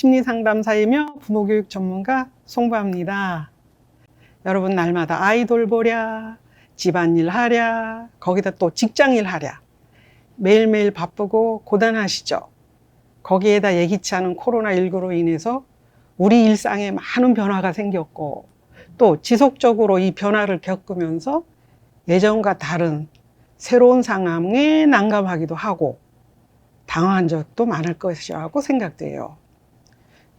심리상담사이며 부모교육 전문가 송부합니다. 여러분 날마다 아이돌 보랴, 집안일 하랴, 거기다 또 직장일 하랴. 매일매일 바쁘고 고단하시죠? 거기에다 예기치 않은 코로나19로 인해서 우리 일상에 많은 변화가 생겼고 또 지속적으로 이 변화를 겪으면서 예전과 다른 새로운 상황에 난감하기도 하고 당황한 적도 많을 것이라고 생각돼요.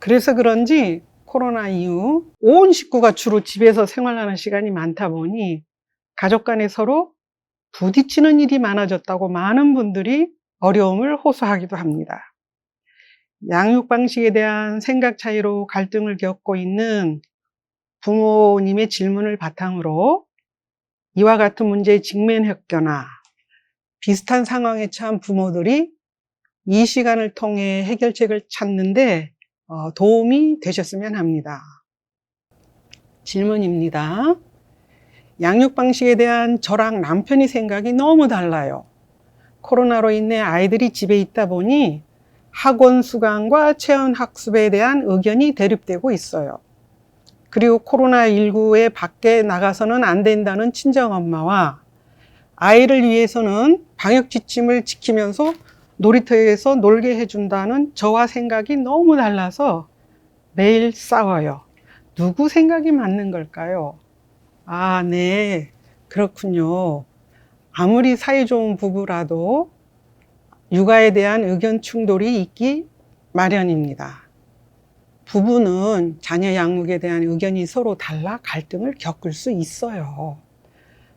그래서 그런지 코로나 이후 온 식구가 주로 집에서 생활하는 시간이 많다 보니 가족 간에 서로 부딪히는 일이 많아졌다고 많은 분들이 어려움을 호소하기도 합니다. 양육 방식에 대한 생각 차이로 갈등을 겪고 있는 부모님의 질문을 바탕으로 이와 같은 문제에 직면했거나 비슷한 상황에 처한 부모들이 이 시간을 통해 해결책을 찾는데 어, 도움이 되셨으면 합니다. 질문입니다. 양육 방식에 대한 저랑 남편이 생각이 너무 달라요. 코로나로 인해 아이들이 집에 있다 보니 학원 수강과 체험 학습에 대한 의견이 대립되고 있어요. 그리고 코로나19에 밖에 나가서는 안 된다는 친정엄마와 아이를 위해서는 방역 지침을 지키면서 놀이터에서 놀게 해준다는 저와 생각이 너무 달라서 매일 싸워요. 누구 생각이 맞는 걸까요? 아, 네. 그렇군요. 아무리 사이 좋은 부부라도 육아에 대한 의견 충돌이 있기 마련입니다. 부부는 자녀 양육에 대한 의견이 서로 달라 갈등을 겪을 수 있어요.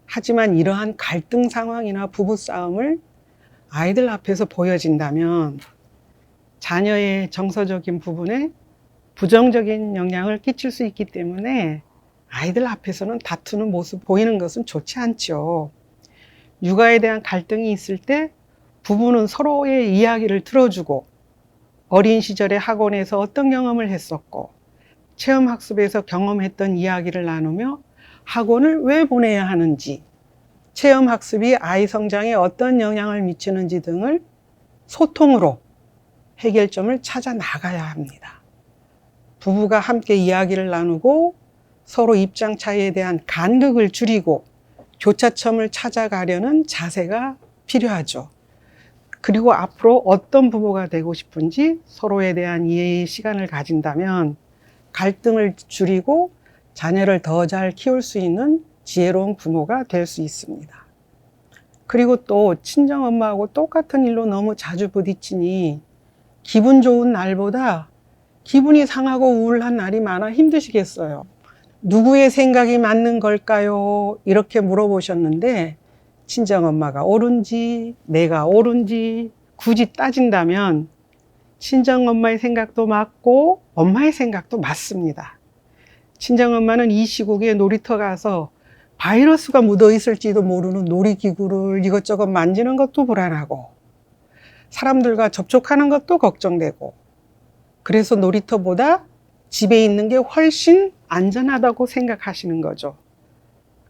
하지만 이러한 갈등 상황이나 부부싸움을 아이들 앞에서 보여진다면 자녀의 정서적인 부분에 부정적인 영향을 끼칠 수 있기 때문에 아이들 앞에서는 다투는 모습 보이는 것은 좋지 않죠. 육아에 대한 갈등이 있을 때 부부는 서로의 이야기를 들어주고 어린 시절에 학원에서 어떤 경험을 했었고 체험학습에서 경험했던 이야기를 나누며 학원을 왜 보내야 하는지 체험 학습이 아이 성장에 어떤 영향을 미치는지 등을 소통으로 해결점을 찾아 나가야 합니다. 부부가 함께 이야기를 나누고 서로 입장 차이에 대한 간극을 줄이고 교차점을 찾아가려는 자세가 필요하죠. 그리고 앞으로 어떤 부모가 되고 싶은지 서로에 대한 이해의 시간을 가진다면 갈등을 줄이고 자녀를 더 잘 키울 수 있는 지혜로운 부모가 될 수 있습니다. 그리고 또 친정 엄마하고 똑같은 일로 너무 자주 부딪히니 기분 좋은 날보다 기분이 상하고 우울한 날이 많아 힘드시겠어요. 누구의 생각이 맞는 걸까요? 이렇게 물어보셨는데 친정 엄마가 옳은지 내가 옳은지 굳이 따진다면 친정 엄마의 생각도 맞고 엄마의 생각도 맞습니다. 친정 엄마는 이 시국에 놀이터 가서 바이러스가 묻어 있을지도 모르는 놀이기구를 이것저것 만지는 것도 불안하고 사람들과 접촉하는 것도 걱정되고 그래서 놀이터보다 집에 있는 게 훨씬 안전하다고 생각하시는 거죠.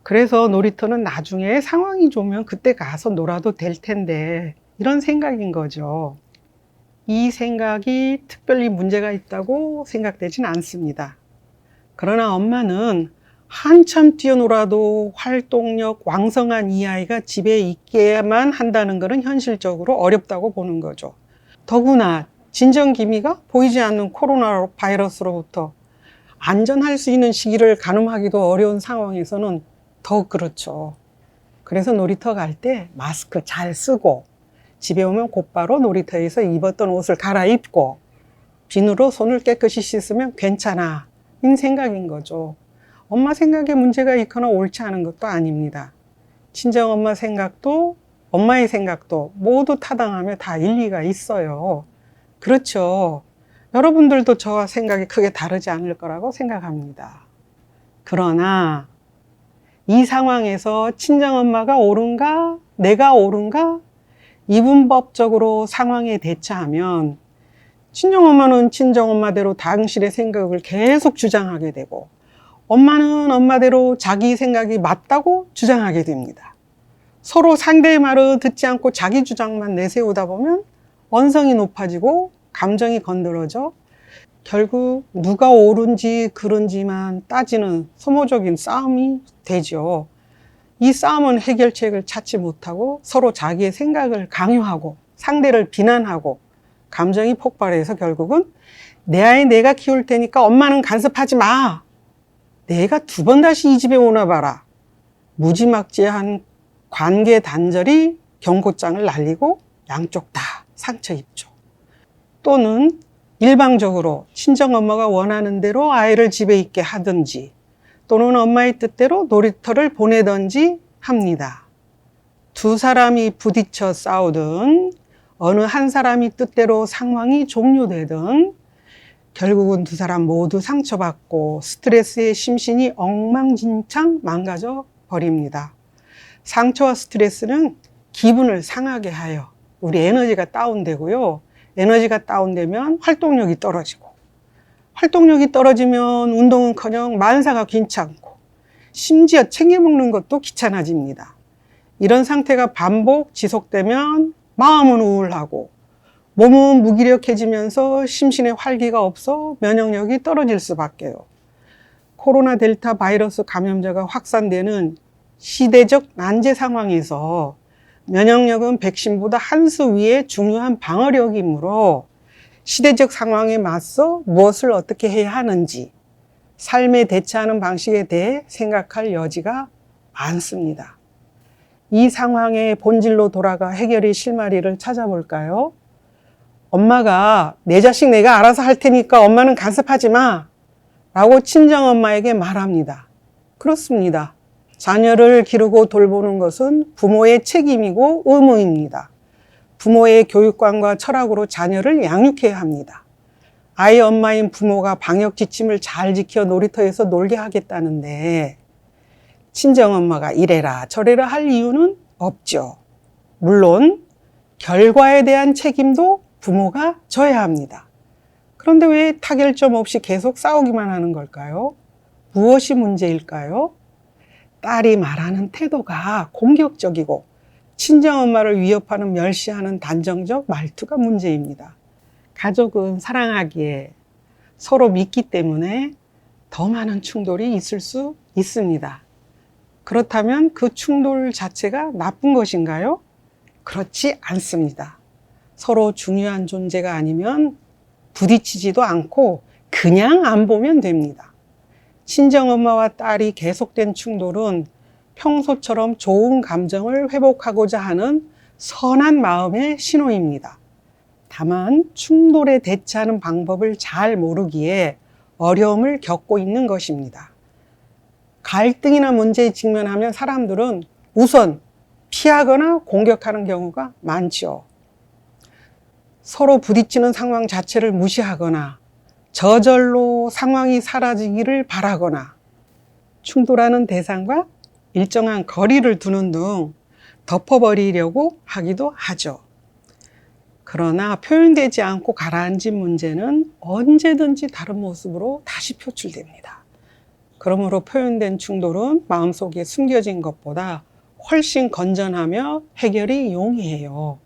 그래서 놀이터는 나중에 상황이 좋으면 그때 가서 놀아도 될 텐데 이런 생각인 거죠. 이 생각이 특별히 문제가 있다고 생각되진 않습니다. 그러나 엄마는 한참 뛰어놀아도 활동력 왕성한 이 아이가 집에 있게만 한다는 것은 현실적으로 어렵다고 보는 거죠. 더구나 진정 기미가 보이지 않는 코로나 바이러스로부터 안전할 수 있는 시기를 가늠하기도 어려운 상황에서는 더욱 그렇죠. 그래서 놀이터 갈 때 마스크 잘 쓰고 집에 오면 곧바로 놀이터에서 입었던 옷을 갈아입고 비누로 손을 깨끗이 씻으면 괜찮아. 인 생각인 거죠. 엄마 생각에 문제가 있거나 옳지 않은 것도 아닙니다. 친정 엄마 생각도 엄마의 생각도 모두 타당하며 다 일리가 있어요. 그렇죠. 여러분들도 저와 생각이 크게 다르지 않을 거라고 생각합니다. 그러나 이 상황에서 친정엄마가 옳은가? 내가 옳은가? 이분법적으로 상황에 대처하면 친정엄마는 친정엄마대로 당신의 생각을 계속 주장하게 되고 엄마는 엄마대로 자기 생각이 맞다고 주장하게 됩니다. 서로 상대의 말을 듣지 않고 자기 주장만 내세우다 보면 원성이 높아지고 감정이 건드러져 결국 누가 옳은지 그른지만 따지는 소모적인 싸움이 되죠. 이 싸움은 해결책을 찾지 못하고 서로 자기의 생각을 강요하고 상대를 비난하고 감정이 폭발해서 결국은 내 아이 내가 키울 테니까 엄마는 간섭하지 마. 내가 두 번 다시 이 집에 오나 봐라. 무지막지한 관계 단절이 경고장을 날리고 양쪽 다 상처 입죠. 또는 일방적으로 친정 엄마가 원하는 대로 아이를 집에 있게 하든지 또는 엄마의 뜻대로 놀이터를 보내든지 합니다. 두 사람이 부딪혀 싸우든 어느 한 사람이 뜻대로 상황이 종료되든 결국은 두 사람 모두 상처받고 스트레스에 심신이 엉망진창 망가져 버립니다. 상처와 스트레스는 기분을 상하게 하여 우리 에너지가 다운되고요. 에너지가 다운되면 활동력이 떨어지고 활동력이 떨어지면 운동은커녕 만사가 귀찮고 심지어 챙겨 먹는 것도 귀찮아집니다. 이런 상태가 반복 지속되면 마음은 우울하고 몸은 무기력해지면서 심신에 활기가 없어 면역력이 떨어질 수밖에요. 코로나 델타 바이러스 감염자가 확산되는 시대적 난제 상황에서 면역력은 백신보다 한 수 위에 중요한 방어력이므로 시대적 상황에 맞서 무엇을 어떻게 해야 하는지 삶에 대처하는 방식에 대해 생각할 여지가 많습니다. 이 상황의 본질로 돌아가 해결의 실마리를 찾아볼까요? 엄마가 내 자식 내가 알아서 할 테니까 엄마는 간섭하지 마. 라고 친정엄마에게 말합니다. 그렇습니다. 자녀를 기르고 돌보는 것은 부모의 책임이고 의무입니다. 부모의 교육관과 철학으로 자녀를 양육해야 합니다. 아이 엄마인 부모가 방역 지침을 잘 지켜 놀이터에서 놀게 하겠다는데 친정엄마가 이래라 저래라 할 이유는 없죠. 물론 결과에 대한 책임도 부모가 져야 합니다. 그런데 왜 타결점 없이 계속 싸우기만 하는 걸까요? 무엇이 문제일까요? 딸이 말하는 태도가 공격적이고 친정엄마를 위협하는 멸시하는 단정적 말투가 문제입니다. 가족은 사랑하기에 서로 믿기 때문에 더 많은 충돌이 있을 수 있습니다. 그렇다면 그 충돌 자체가 나쁜 것인가요? 그렇지 않습니다. 서로 중요한 존재가 아니면 부딪히지도 않고 그냥 안 보면 됩니다. 친정엄마와 딸이 계속된 충돌은 평소처럼 좋은 감정을 회복하고자 하는 선한 마음의 신호입니다. 다만 충돌에 대처하는 방법을 잘 모르기에 어려움을 겪고 있는 것입니다. 갈등이나 문제에 직면하면 사람들은 우선 피하거나 공격하는 경우가 많죠. 서로 부딪히는 상황 자체를 무시하거나 저절로 상황이 사라지기를 바라거나 충돌하는 대상과 일정한 거리를 두는 등 덮어버리려고 하기도 하죠. 그러나 표현되지 않고 가라앉은 문제는 언제든지 다른 모습으로 다시 표출됩니다. 그러므로 표현된 충돌은 마음속에 숨겨진 것보다 훨씬 건전하며 해결이 용이해요.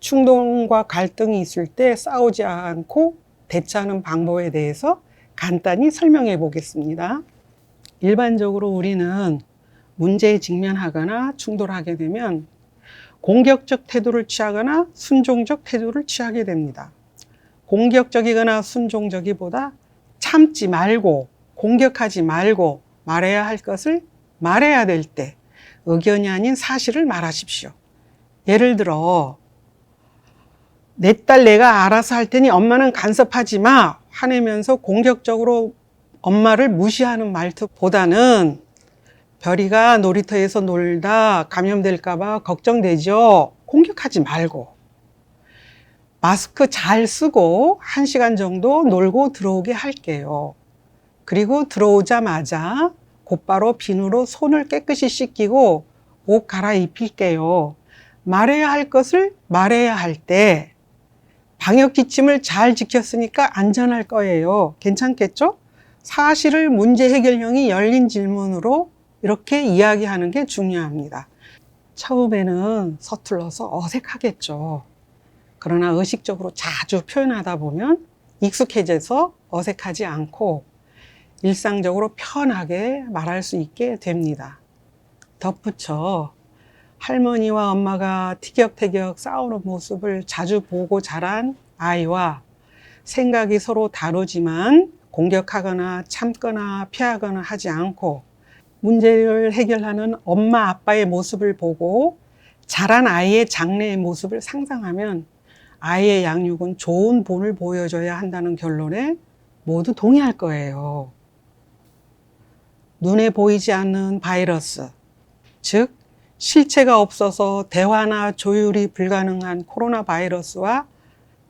충동과 갈등이 있을 때 싸우지 않고 대처하는 방법에 대해서 간단히 설명해 보겠습니다. 일반적으로 우리는 문제에 직면하거나 충돌하게 되면 공격적 태도를 취하거나 순종적 태도를 취하게 됩니다. 공격적이거나 순종적이보다 참지 말고 공격하지 말고 말해야 할 것을 말해야 될 때 의견이 아닌 사실을 말하십시오. 예를 들어 내 딸 내가 알아서 할 테니 엄마는 간섭하지 마 화내면서 공격적으로 엄마를 무시하는 말투보다는 별이가 놀이터에서 놀다 감염될까봐 걱정되죠. 공격하지 말고. 마스크 잘 쓰고 한 시간 정도 놀고 들어오게 할게요. 그리고 들어오자마자 곧바로 비누로 손을 깨끗이 씻기고 옷 갈아입힐게요. 말해야 할 것을 말해야 할 때 방역 지침을 잘 지켰으니까 안전할 거예요. 괜찮겠죠? 사실을 문제 해결형이 열린 질문으로 이렇게 이야기하는 게 중요합니다. 처음에는 서툴러서 어색하겠죠. 그러나 의식적으로 자주 표현하다 보면 익숙해져서 어색하지 않고 일상적으로 편하게 말할 수 있게 됩니다. 덧붙여 할머니와 엄마가 티격태격 싸우는 모습을 자주 보고 자란 아이와 생각이 서로 다르지만 공격하거나 참거나 피하거나 하지 않고 문제를 해결하는 엄마 아빠의 모습을 보고 자란 아이의 장래의 모습을 상상하면 아이의 양육은 좋은 본을 보여줘야 한다는 결론에 모두 동의할 거예요. 눈에 보이지 않는 바이러스, 즉 실체가 없어서 대화나 조율이 불가능한 코로나 바이러스와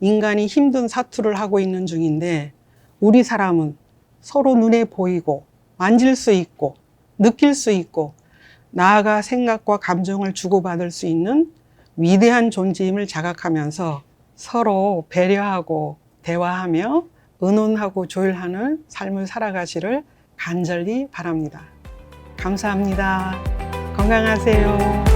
인간이 힘든 사투를 하고 있는 중인데 우리 사람은 서로 눈에 보이고 만질 수 있고 느낄 수 있고 나아가 생각과 감정을 주고받을 수 있는 위대한 존재임을 자각하면서 서로 배려하고 대화하며 의논하고 조율하는 삶을 살아가시를 간절히 바랍니다. 감사합니다. 건강하세요.